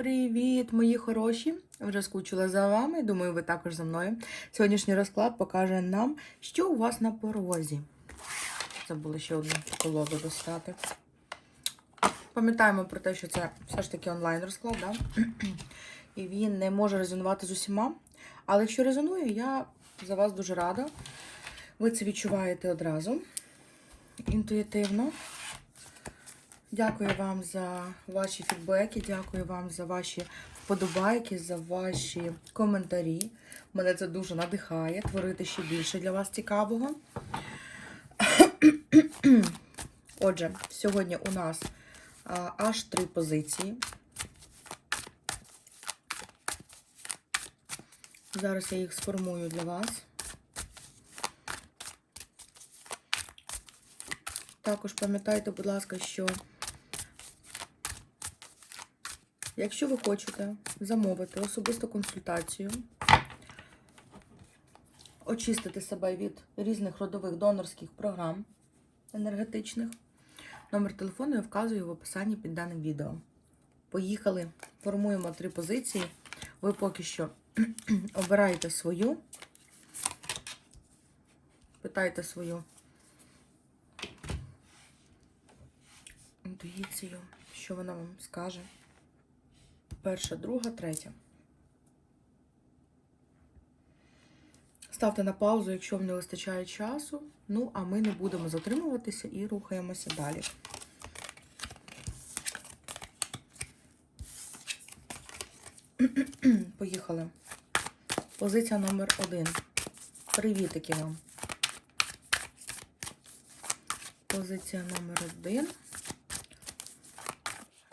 Привіт, мої хороші! Вже скучила за вами. Думаю, ви також за мною. Сьогоднішній розклад покаже нам, що у вас на порозі. Забула ще одну колоду достати. Пам'ятаємо про те, що це все ж таки онлайн розклад, да? і він не може резонувати з усіма. Але якщо резонує, я за вас дуже рада. Ви це відчуваєте одразу інтуїтивно. Дякую вам за ваші фідбеки, дякую вам за ваші вподобайки, за ваші коментарі. Мене це дуже надихає творити ще більше для вас цікавого. Отже, сьогодні у нас аж три позиції. Зараз я їх сформую для вас. Також пам'ятайте, будь ласка, що якщо ви хочете замовити особисту консультацію, очистити себе від різних родових донорських програм енергетичних, номер телефону я вказую в описанні під даним відео. Поїхали, формуємо три позиції. Ви поки що обираєте свою, питайте свою інтуїцію, що вона вам скаже. Перша, друга, третя. Ставте на паузу, якщо вам не вистачає часу. Ну, а ми не будемо затримуватися і рухаємося далі. Поїхали. Позиція номер один. Привітики вам. Позиція номер один.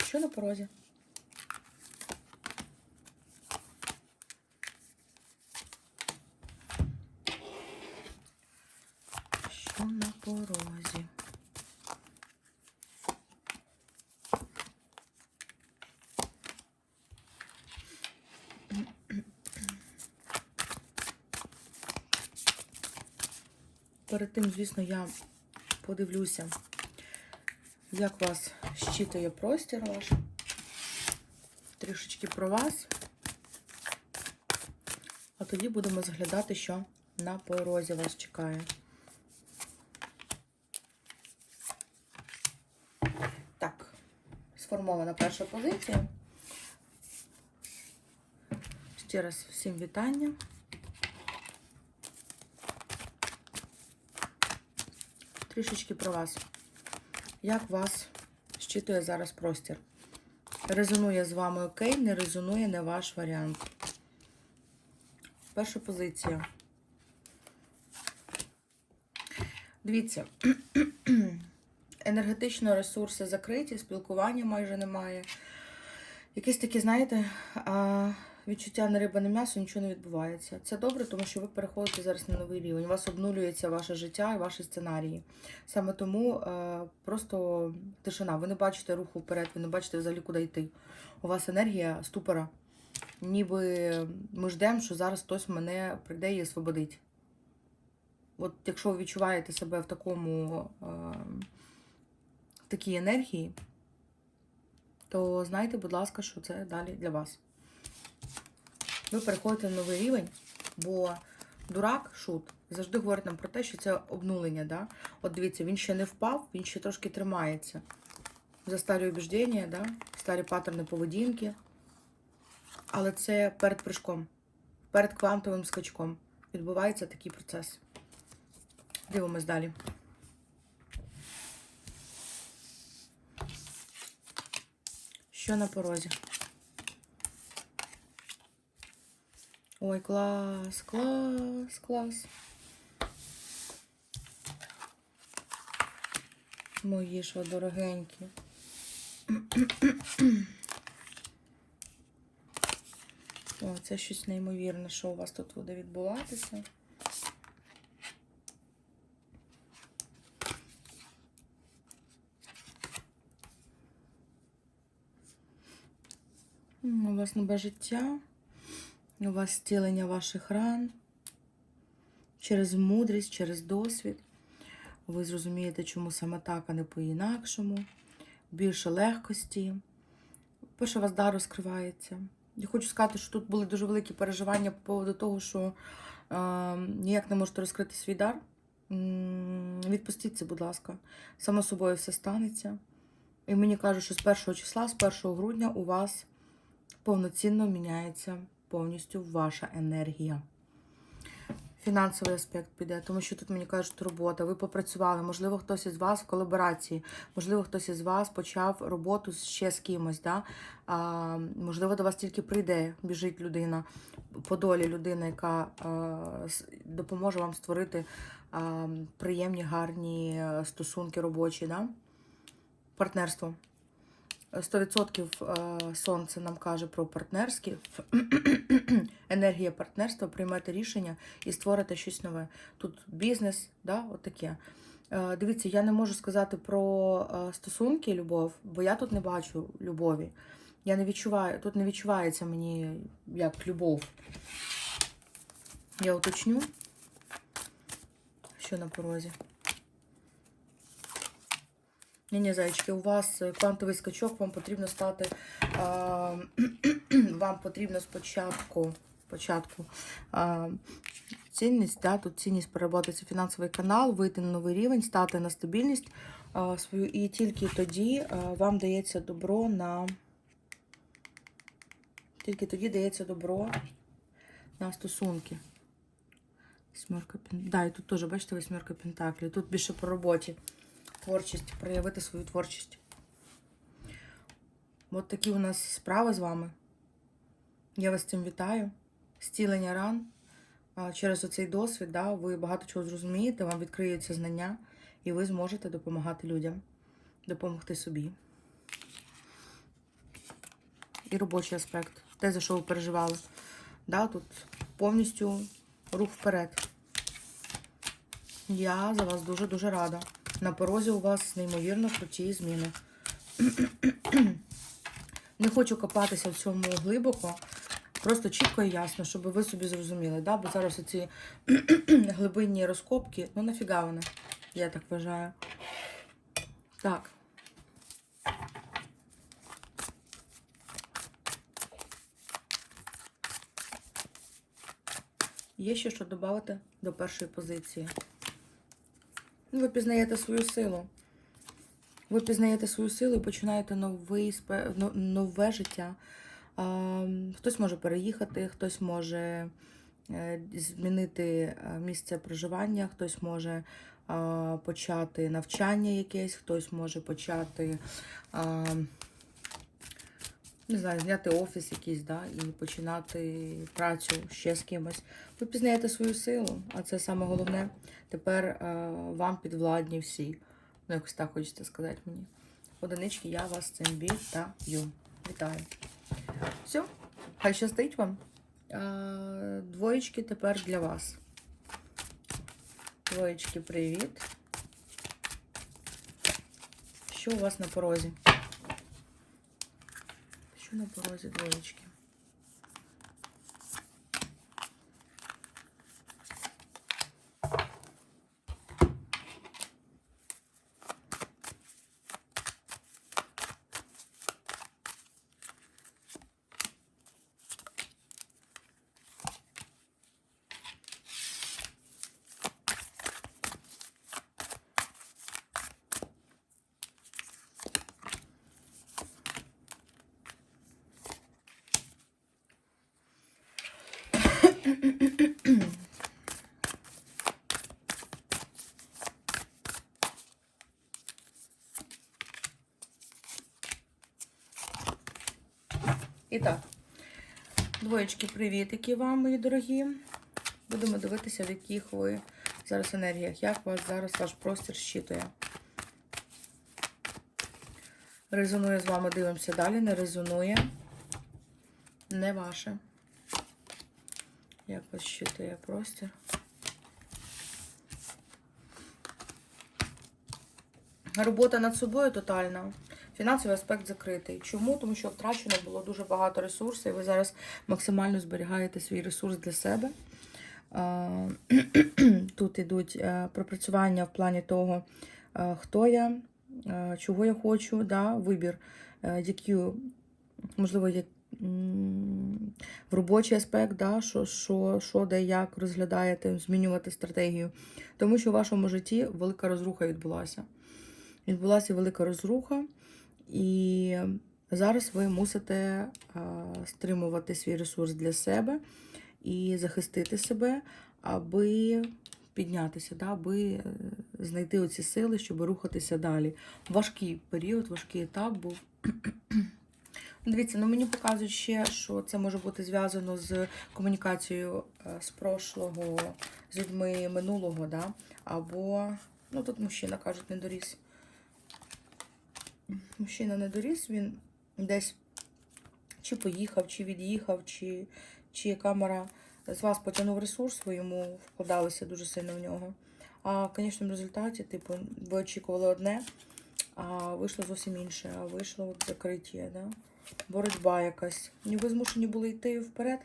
Що на порозі? Що на порозі? Перед тим, звісно, я подивлюся, як вас щитує простір ваш. Трішечки про вас. А тоді будемо зглядати, що на порозі вас чекає. Так, сформована перша позиція. Ще раз всім вітання. Трішечки про вас. Як вас щитує зараз простір? Резонує з вами окей, не резонує не ваш варіант. Перша позиція. Дивіться, енергетично ресурси закриті, спілкування майже немає. Якесь таке, знаєте, відчуття на риба, на м'ясо, нічого не відбувається. Це добре, тому що ви переходите зараз на новий рівень. У вас обнулюється ваше життя і ваші сценарії. Саме тому е, просто тишина. Ви не бачите руху вперед, ви не бачите взагалі, куди йти. У вас енергія ступора. Ніби ми ждемо, що зараз хтось мене прийде і освободить. От якщо ви відчуваєте себе в такому е, в такій енергії, то знайте, будь ласка, що це далі для вас. Ви переходите на новий рівень, бо дурак, шут, завжди говорить нам про те, що це обнулення. Да? От дивіться, він ще не впав, він ще трошки тримається. За старі убіждення, да? старі паттерни поведінки. Але це перед прыжком, перед квантовим скачком відбувається такий процес. Дивимось далі. Що на порозі? Ой, клас, клас, клас. Мої ви дорогенькі. О, це щось неймовірне, що у вас тут буде відбуватися. У вас нове життя, у вас зцілення ваших ран через мудрість, через досвід. Ви зрозумієте, чому саме так, а не по-інакшому. Більше легкості, Перше, у вас дар розкривається. Я хочу сказати, що тут були дуже великі переживання по поводу того, що е, ніяк не можете розкрити свій дар. М, Відпустіть це, будь ласка. Само собою все станеться. І мені кажуть, що з 1 числа, з 1 грудня у вас повноцінно міняється повністю ваша енергія. Фінансовий аспект піде, тому що тут мені кажуть робота. Ви попрацювали, можливо, хтось із вас в колаборації, можливо, хтось із вас почав роботу ще з кимось. Да? А, можливо, до вас тільки прийде, біжить людина, по долі людина, яка а, допоможе вам створити а, приємні, гарні е, стосунки робочі. Да? Партнерство. 100% е, сонце нам каже про партнерські енергія партнерства, приймете рішення і створите щось нове. Тут бізнес, да, от таке. Е, Дивіться, я не можу сказати про е, стосунки, любов, бо я тут не бачу любові. Я не відчуваю, тут не відчувається мені як любов. Я уточню, що на порозі. Ні, ні, зайчики, у вас е, квантовий скачок, вам потрібно стати. А, вам потрібно спочатку. Початку а, цінність, да, тут цінність переработається фінансовий канал, вийти на новий рівень, стати на стабільність а, свою, і тільки тоді а, вам дається добро на. Тільки тоді дається добро на стосунки. Смірка пен... Да, і тут теж, бачите, восьмерка пентаклів. Тут більше по роботі творчість, проявити свою творчість. От такі у нас справи з вами. Я вас цим вітаю. Зцілення ран. Через оцей досвід, да, ви багато чого зрозумієте, вам відкриються знання, і ви зможете допомагати людям, допомогти собі. І робочий аспект. Те, за що ви переживали. Да, тут повністю рух вперед. Я за вас дуже-дуже рада. На порозі у вас неймовірно круті зміни. Не хочу копатися в цьому глибоко. Просто чітко і ясно, щоб ви собі зрозуміли. Да? Бо зараз оці глибинні розкопки, ну нафіга вони, я так вважаю. Так. Є ще що додати до першої позиції. Ну, Ви пізнаєте свою силу. Ви пізнаєте свою силу і починаєте новий, нове життя. Хтось може переїхати, хтось може е, змінити е, місце проживання, хтось може почати навчання якесь, хтось може почати. Не знаю, зняти офіс якийсь, да, і починати працю ще з кимось. Ви пізнаєте свою силу, а це саме головне. Тепер е, вам підвладні всі. Ну, якось так хочеться сказати мені. Одинички, я вас цим вітаю. Вітаю. Все, хай щастить вам. Е, двоєчки тепер для вас. Двоєчки, привіт. Що у вас на порозі? Що на порозі двоєчки? І так, двоєчки, привітики вам, мої дорогі. Будемо дивитися, в яких ви зараз енергіях, як вас зараз ваш простір щитує. Резонує з вами, дивимося далі, не резонує. Не ваше. Як вас щитує простір? Робота над собою тотальна. Фінансовий аспект закритий. Чому? Тому що втрачено було дуже багато ресурсів. і Ви зараз максимально зберігаєте свій ресурс для себе. Тут йдуть е, пропрацювання в плані того, е, хто я, е, чого я хочу, да, вибір, які можливо, є в робочий аспект, да, що, що, що, де, як розглядаєте, змінювати стратегію. Тому що у вашому житті велика розруха відбулася. Відбулася велика розруха, і зараз ви мусите стримувати свій ресурс для себе і захистити себе, аби піднятися, да, аби е, знайти оці сили, щоб рухатися далі. Важкий період, важкий етап був. Дивіться, ну мені показують ще, що це може бути зв'язано з комунікацією е, з прошлого, з людьми минулого, да? або, ну тут мужчина кажуть, не доріс. Мужчина не доріс, він десь чи поїхав, чи від'їхав, чи, чи камера з вас потягнув ресурс, ви йому вкладалися дуже сильно в нього. А в конечному результаті, типу, ви очікували одне, а вийшло зовсім інше, а вийшло закриття, да? боротьба якась. Ви змушені були йти вперед.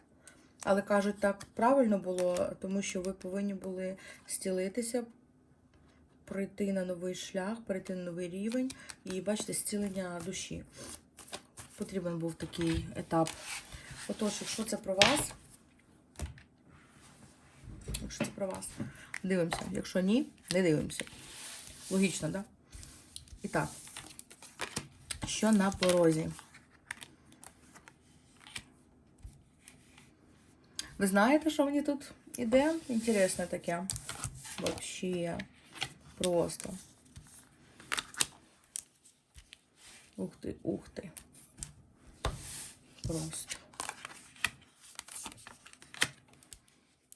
Але кажуть, так правильно було, тому що ви повинні були зцілитися, пройти на новий шлях, перейти на новий рівень і бачите, зцілення душі. Потрібен був такий етап. Отож, якщо це про вас, якщо це про вас, дивимося. Якщо ні, не дивимося. Логічно, так? Да? І так, що на порозі? Ви знаєте, що мені тут іде? Інтересне таке. Вообще. Просто. Ух ти, ух ти. Просто.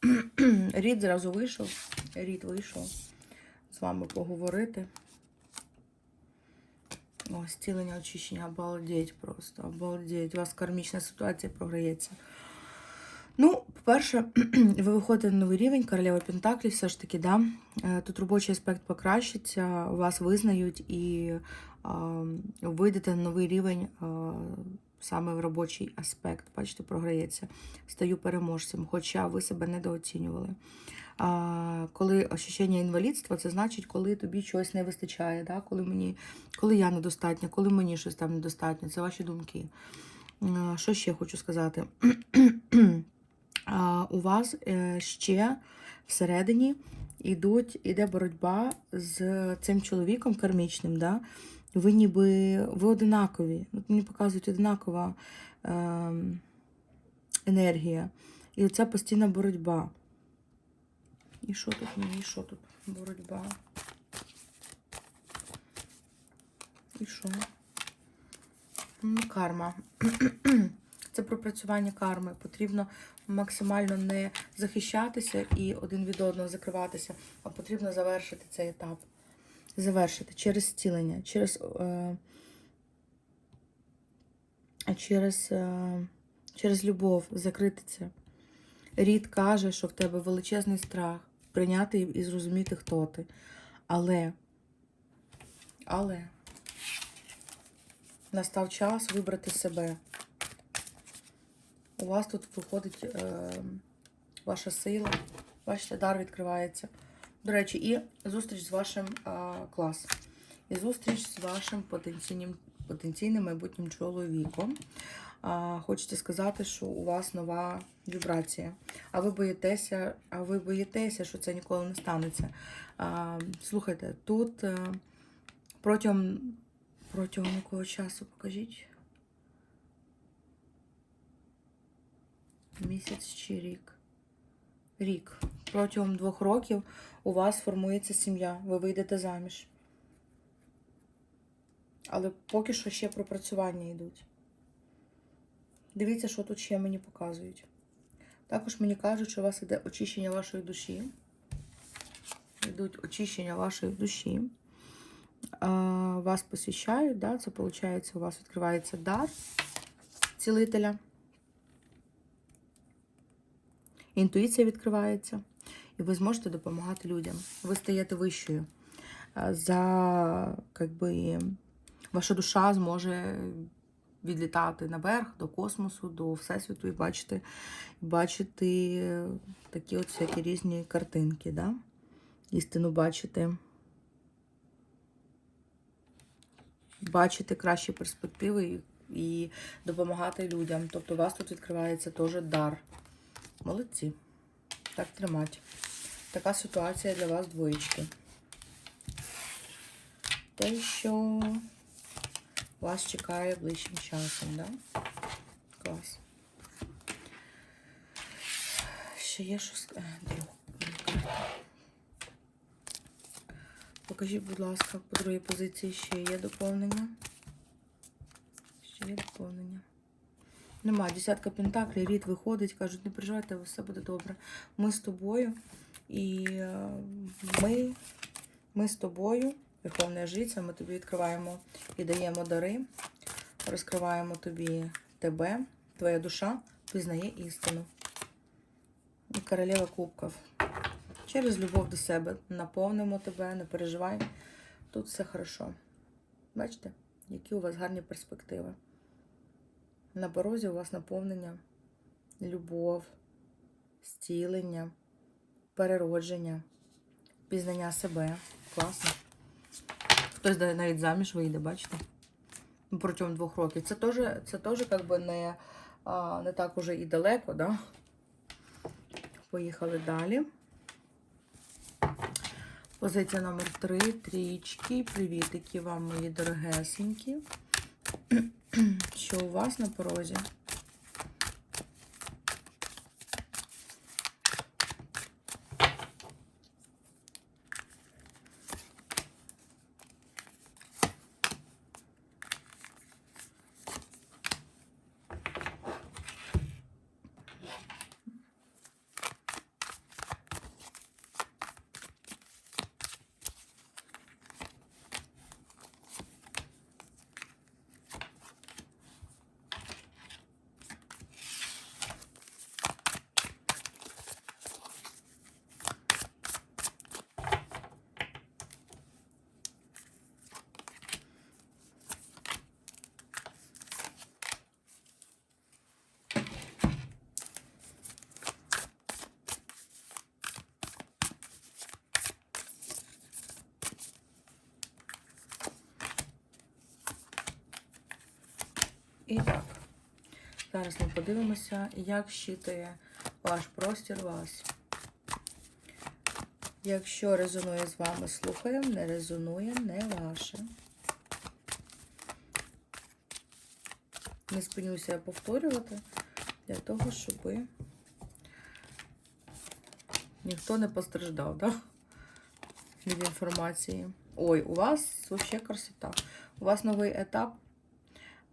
Рід зразу вийшов. Рід вийшов з вами поговорити. О, стілення очищення, обалдеть просто, обалдеть. У вас кармічна ситуація програється. По-перше, ви виходите на новий рівень, королева Пентаклів, все ж таки, да. Е, Тут робочий аспект покращиться, вас визнають і вийдете на новий рівень саме в робочий аспект. Бачите, програється. Стаю переможцем, хоча ви себе недооцінювали. А, коли ощущення інвалідства, це значить, коли тобі чогось не вистачає, да? коли мені, коли я недостатня, коли мені щось там недостатньо. Це ваші думки. А, Що ще хочу сказати? У вас е, ще всередині ідуть, іде боротьба з цим чоловіком кармічним. Да? Ви ніби ви одинакові. Мені показують одинакова е, енергія. І оця постійна боротьба. І що тут мені? І що тут? Боротьба. І що? Ну, Карма. Це пропрацювання карми. Потрібно максимально не захищатися і один від одного закриватися, а потрібно завершити цей етап. Завершити через зцілення, через, е, через, е, через любов, закрити це. Рід каже, що в тебе величезний страх прийняти і зрозуміти, хто ти. Але, але настав час вибрати себе. У вас тут виходить е, ваша сила, бачите, дар відкривається. До речі, і зустріч з вашим е, клас. І зустріч з вашим потенційним, потенційним майбутнім чоловіком. А, хочете сказати, що у вас нова вібрація. А ви боїтеся, а ви боїтеся, що це ніколи не станеться. А, слухайте, тут е, протягом, протягом якого часу покажіть? Місяць чи рік? Рік. Протягом двох років у вас формується сім'я, ви вийдете заміж. Але поки що ще пропрацювання йдуть. Дивіться, що тут ще мені показують. Також мені кажуть, що у вас іде очищення вашої душі. Йдуть очищення вашої душі. Вас посвящають, да? це виходить, у вас відкривається дар цілителя. Інтуїція відкривається, і ви зможете допомагати людям. Ви стаєте вищою. За, как би, ваша душа зможе відлітати наверх до космосу, до Всесвіту і бачити, бачити такі от всякі різні картинки, да? істину бачити. Бачити кращі перспективи і допомагати людям. Тобто у вас тут відкривається теж дар. Молодці. Так тримати. Така ситуація для вас двоєчки. Те, що вас чекає ближчим часом, да? Клас. Ще є що сказати. Покажіть, будь ласка, по другій позиції ще є доповнення. Ще є доповнення. Нема. Десятка пентаклей, рід виходить, кажуть, не переживайте, все буде добре. Ми з тобою. І е, ми, ми з тобою, Верховна Жриця, ми тобі відкриваємо і даємо дари, розкриваємо тобі тебе, твоя душа пізнає істину. І королева кубків. Через любов до себе наповнимо тебе, не переживай. Тут все хорошо. Бачите, які у вас гарні перспективи. На порозі у вас наповнення, любов, зцілення, переродження, пізнання себе. Класно. Хтось навіть заміж вийде, бачите? Протягом двох років. Це теж, це теж як би не, а, не так уже і далеко, да? Поїхали далі. Позиція номер 3, трічки. Привітики вам, мої дорогесенькі. Що у вас на порозі? І так, зараз ми подивимося, як щитує ваш простір вас. Якщо резонує з вами, слухаємо, не резонує, не ваше. Не спинюся повторювати для того, щоб ніхто не постраждав, да? Від інформації. Ой, у вас взагалі красота. У вас новий етап.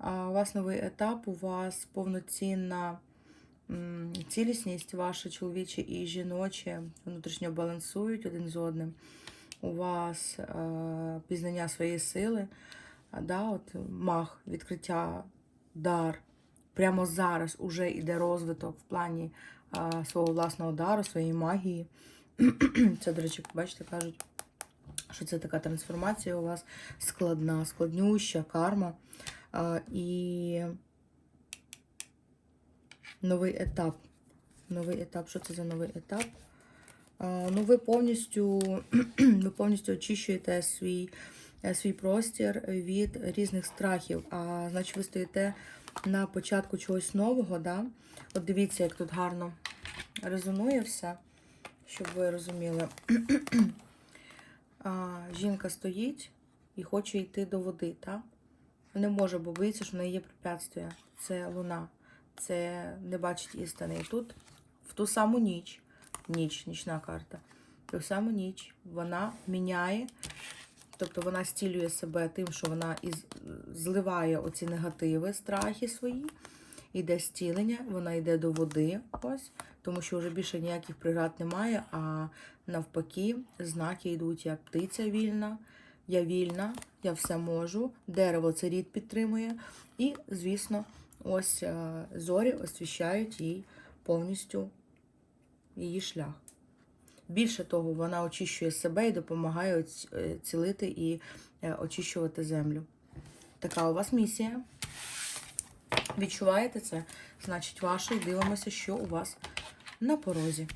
У вас новий етап, у вас повноцінна цілісність, ваше чоловіче і жіноче внутрішньо балансують один з одним. У вас е, пізнання своєї сили, да, от мах, відкриття, дар. Прямо зараз уже йде розвиток в плані свого власного дару, своєї магії. Це, до речі, бачите, кажуть, що це така трансформація у вас складна, складнюща карма. І новий етап. Новий етап. Що це за новий етап? Ну, ви повністю, ви повністю очищуєте свій, свій простір від різних страхів. А значить, ви стоїте на початку чогось нового. Да? От дивіться, як тут гарно резонує все, щоб ви розуміли. а, жінка стоїть і хоче йти до води, так? Не може, бо боїться, що в неї є препятствия. Це луна. Це не бачить істини. І тут в ту саму ніч, ніч, нічна карта, в ту саму ніч вона міняє, тобто вона стілює себе тим, що вона із, зливає оці негативи, страхи свої, іде стілення, вона йде до води, ось, тому що вже більше ніяких преград немає, а навпаки, знаки йдуть як птиця вільна. Я вільна, я все можу. Дерево це рід підтримує. І, звісно, ось е, зорі освіщають їй повністю її шлях. Більше того, вона очищує себе і допомагає е, цілити і е, очищувати землю. Така у вас місія. Відчуваєте це? Значить, ваше. І дивимося, що у вас на порозі.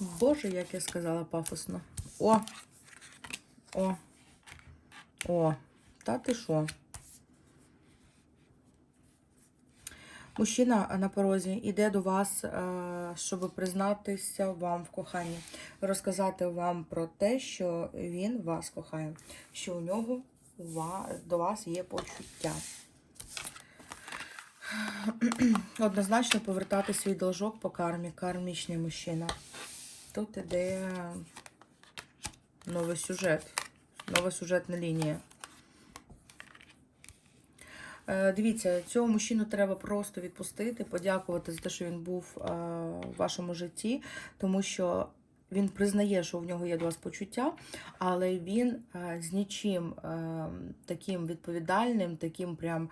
Боже, як я сказала пафосно. О! О. О, та ти що? Мужчина на порозі йде до вас, е, щоб признатися вам в коханні, розказати вам про те, що він вас кохає, що у нього до вас є почуття. Однозначно повертати свій должок по кармі, кармічний мужчина. Тут іде новий сюжет, нова сюжетна лінія. Е, Дивіться, цього мужчину треба просто відпустити, подякувати за те, що він був е, в вашому житті, тому що він признає, що в нього є до вас почуття, але він е, з нічим таким відповідальним, таким прям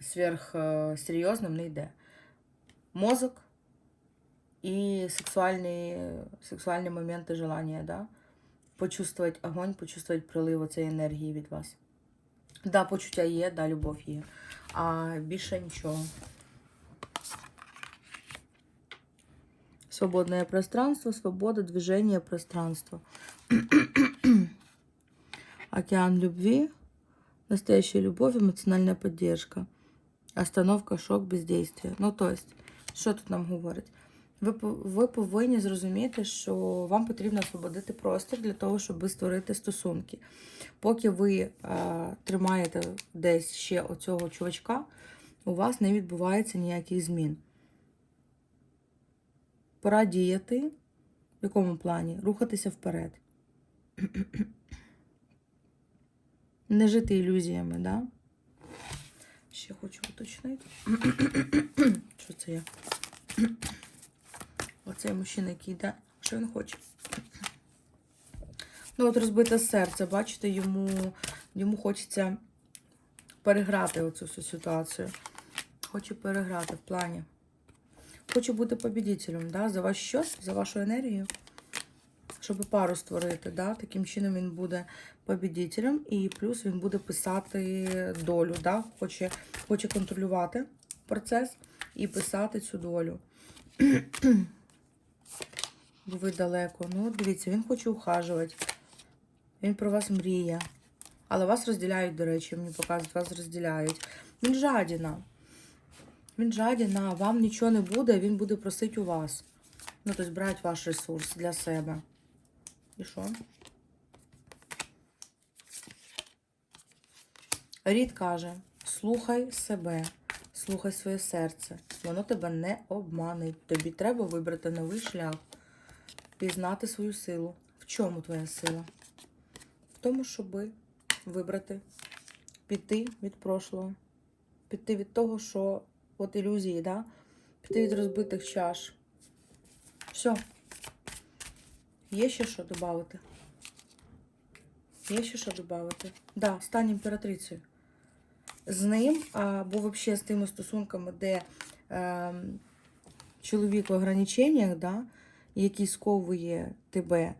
сверхсерйозним не йде. Мозок і сексуальні, сексуальні моменти желання, да? Почувствувати огонь, почувствувати прилив цієї енергії від вас. Да, почуття є, да, любов є. А більше нічого. Свободное пространство, свобода движения, пространство. Океан любви, настоящая любовь, эмоциональная поддержка. Остановка, шок, бездействие. Ну, то есть, що тут нам говорить? Ви, ви повинні зрозуміти, що вам потрібно освободити простір для того, щоб створити стосунки. Поки ви е, тримаєте десь ще оцього чувачка, у вас не відбувається ніяких змін. Пора діяти. В якому плані? Рухатися вперед. Не жити ілюзіями, да? Ще хочу уточнити. Що це я? Оцей мужчина, який йде. Що він хоче? Ну, от розбите серце, бачите, йому, йому хочеться переграти оцю всю ситуацію. Хоче переграти в плані. Хочу бути побідителем, да? за ваш щось, за вашу енергію. Щоб пару створити, да? таким чином він буде побідителем, і плюс він буде писати долю. Да? Хоче, хоче контролювати процес і писати цю долю. Бо ви далеко. Ну, от дивіться, він хоче ухажувати. Він про вас мріє. Але вас розділяють, до речі, мені показують, вас розділяють. Він жадіна. Він жадіна, вам нічого не буде, він буде просити у вас. Ну, тобто брати ваш ресурс для себе. І що? Рід каже: слухай себе, слухай своє серце. Воно тебе не обманить. Тобі треба вибрати новий шлях, пізнати свою силу. В чому твоя сила? В тому, щоби вибрати, піти від прошлого, піти від того, що от ілюзії, да? піти від розбитих чаш. Все. Є ще що додати? Є ще що додати? Да, стань імператрицею. З ним, або взагалі з тими стосунками, де е, чоловік в ограниченнях, да, який сковує тебе,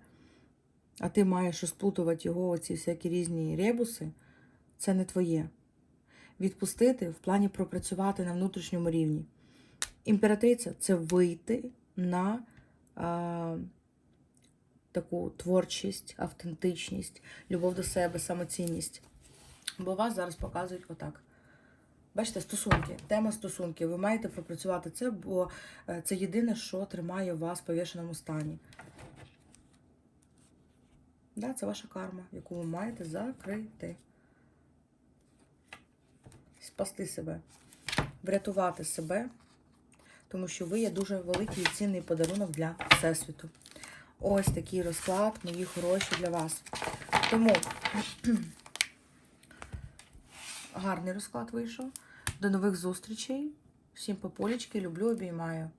а ти маєш розплутувати його оці всякі різні ребуси, це не твоє. Відпустити в плані пропрацювати на внутрішньому рівні. Імператриця це вийти на а, таку творчість, автентичність, любов до себе, самоцінність. Бо вас зараз показують отак. Бачите, стосунки, тема стосунків. Ви маєте пропрацювати це, бо е, це єдине, що тримає вас в повішеному стані. Да, це ваша карма, яку ви маєте закрити. Спасти себе, врятувати себе, тому що ви є дуже великий і цінний подарунок для Всесвіту. Ось такий розклад, мої хороші для вас. Тому гарний розклад вийшов. До нових зустрічей. Всім по полічки. Люблю, обіймаю.